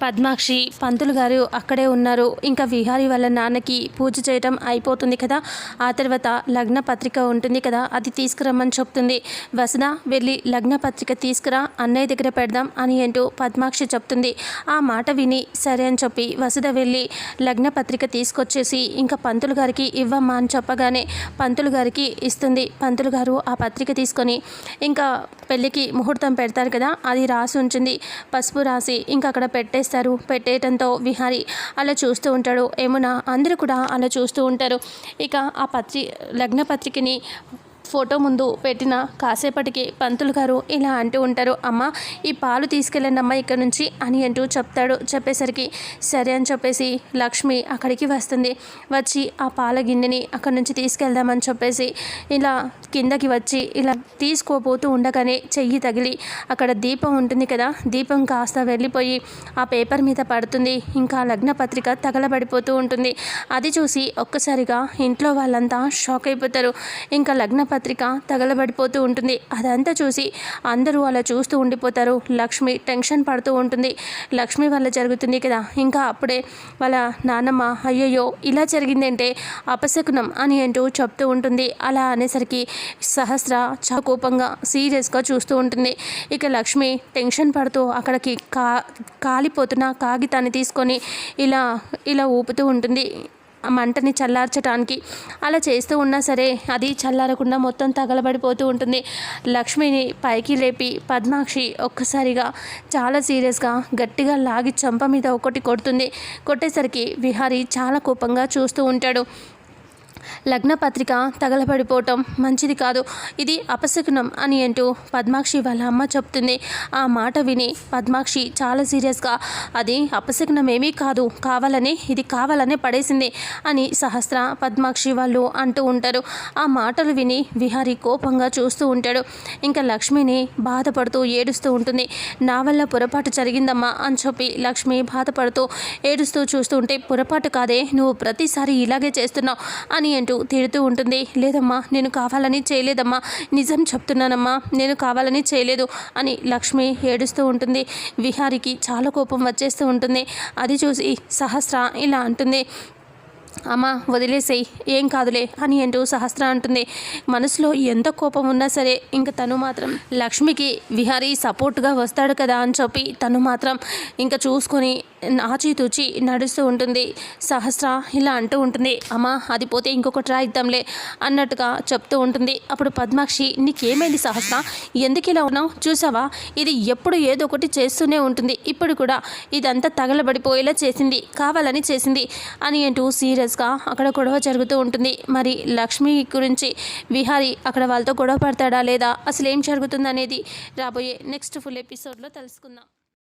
పద్మాక్షి పంతులు గారు అక్కడే ఉన్నారు. ఇంకా విహారీ వాళ్ళ నాన్నకి పూజ చేయటం అయిపోతుంది కదా? ఆ తర్వాత లగ్న పత్రిక ఉంటుంది కదా? అది తీసుకురమ్మని చెప్తుంది. వసద వెళ్ళి లగ్న పత్రిక తీసుకురా అన్నయ్య దగ్గర పెడదాం అని అంటూ పద్మాక్షి చెప్తుంది. ఆ మాట విని సరే అని చెప్పి వసద వెళ్ళి లగ్న పత్రిక తీసుకొచ్చేసి ఇంకా పంతులు గారికి ఇవ్వమ్మా అని చెప్పగానే పంతులు గారికి ఇస్తుంది. పంతులు గారు ఆ పత్రిక తీసుకొని ఇంకా పెళ్ళికి ముహూర్తం పెడతారు కదా? అది రాసి ఉంచింది. పసుపు రాసి ఇంకా అక్కడ పెట్టేస్తారు పెట్టేయటంతో విహారి అలా చూస్తూ ఉంటాడు. ఏమునా అందరూ కూడా అలా చూస్తూ ఉంటారు. ఇక ఆ పత్రి లగ్న పత్రికని ఫోటో ముందు పెట్టిన కాసేపటికి పంతులు గారు ఇలా అంటూ ఉంటారు అమ్మ ఈ పాలు తీసుకెళ్ళండి అమ్మ ఇక్కడ నుంచి అని అంటూ చెప్తాడు. చెప్పేసరికి సరే అని చెప్పేసి లక్ష్మి అక్కడికి వస్తుంది. వచ్చి ఆ పాల గిన్నెని అక్కడి నుంచి తీసుకెళ్దామని చెప్పేసి ఇలా కిందకి వచ్చి ఇలా తీసుకోబోతూ ఉండగానే చెయ్యి తగిలి అక్కడ దీపం ఉంటుంది కదా దీపం కాస్త వెళ్ళిపోయి ఆ పేపర్ మీద పడుతుంది. ఇంకా లగ్న పత్రిక తగలబడిపోతూ ఉంటుంది. అది చూసి ఒక్కసారిగా ఇంట్లో వాళ్ళంతా షాక్ అయిపోతారు. ఇంకా లగ్న పత్రిక తగలబడిపోతూ ఉంటుంది. అదంతా చూసి అందరూ అలా చూస్తూ ఉండిపోతారు. లక్ష్మి టెన్షన్ పడుతూ ఉంటుంది. లక్ష్మి వల్ల జరుగుతుంది కదా. ఇంకా అప్పుడే వాళ్ళ నానమ్మ అయ్యయ్యో ఇలా జరిగిందంటే అపశకునం అని అంటూ చెప్తూ ఉంటుంది. అలా అనేసరికి సహస్ర చాలా కోపంగా సీరియస్గా చూస్తూ ఉంటుంది. ఇక లక్ష్మి టెన్షన్ పడుతూ అక్కడికి కా కాలిపోతున్న కాగితాన్ని తీసుకొని ఇలా ఇలా ఊపుతూ ఉంటుంది. మంటని చల్లార్చడానికి అలా చేస్తూ ఉన్నా సరే అది చల్లారకుండా మొత్తం తగలబడిపోతూ ఉంటుంది. లక్ష్మిని పైకి లేపి పద్మాక్షి ఒక్కసారిగా చాలా సీరియస్గా గట్టిగా లాగి చంప మీద ఒకటి కొడుతుంది. కొట్టేసరికి విహారీ చాలా కోపంగా చూస్తూ ఉంటాడు. లగ్నపత్రిక తగలబడిపోవటం మంచిది కాదు. ఇది అపశకునం అని అంటూ పద్మాక్షి వాళ్ళ అమ్మ చెప్తుంది. ఆ మాట విని పద్మాక్షి చాలా సీరియస్గా అది అపశకునం ఏమీ కాదు కావాలని ఇది కావాలనే పడేసింది అని సహస్ర పద్మాక్షి వాళ్ళు అంటూ ఉంటారు. ఆ మాటలు విని విహారి కోపంగా చూస్తూ ఉంటాడు. ఇంకా లక్ష్మిని బాధపడుతూ ఏడుస్తూ ఉంటుంది. నా వల్ల పొరపాటు జరిగిందమ్మా అని చెప్పి లక్ష్మి బాధపడుతూ ఏడుస్తూ చూస్తూ ఉంటే పొరపాటు కాదే నువ్వు ప్రతిసారి ఇలాగే చేస్తున్నావు అని అంటూ తిడుతూ ఉంటుంది. లేదమ్మా నేను కావాలని చేయలేదమ్మా. నిజం చెప్తున్నానమ్మా నేను కావాలని చేయలేదు అని లక్ష్మి ఏడుస్తూ ఉంటుంది. విహారికి చాలా కోపం వచ్చేస్తూ ఉంటుంది. అది చూసి సహస్ర ఇలా అంటుంది. అమ్మ వదిలేసేయి ఏం కాదులే అని అంటూ సహస్ర అంటుంది. మనసులో ఎంత కోపం ఉన్నా సరే ఇంక తను మాత్రం లక్ష్మికి విహారీ సపోర్ట్గా వస్తాడు కదా అని చెప్పి తను మాత్రం ఇంకా చూసుకొని ఆచితూచి నడుస్తూ ఉంటుంది. సహస్ర ఇలా అంటూ ఉంటుంది. అమ్మా అది పోతే ఇంకొకటి రాయిద్దాంలే అన్నట్టుగా చెప్తూ ఉంటుంది. అప్పుడు పద్మాక్షి నీకేమైంది సహస్ర? ఎందుకు ఇలా ఉన్నావు? చూసావా? ఇది ఎప్పుడు ఏదో ఒకటి చేస్తూనే ఉంటుంది. ఇప్పుడు కూడా ఇదంతా తగలబడిపోయేలా చేసింది. కావాలని చేసింది అని అంటూ సీరియస్గా అక్కడ గొడవ జరుగుతూ ఉంటుంది. మరి లక్ష్మి గురించి విహారీ అక్కడ వాళ్ళతో గొడవ పడతాడా లేదా? అసలు ఏం జరుగుతుందనేది రాబోయే నెక్స్ట్ ఫుల్ ఎపిసోడ్లో తెలుసుకుందాం.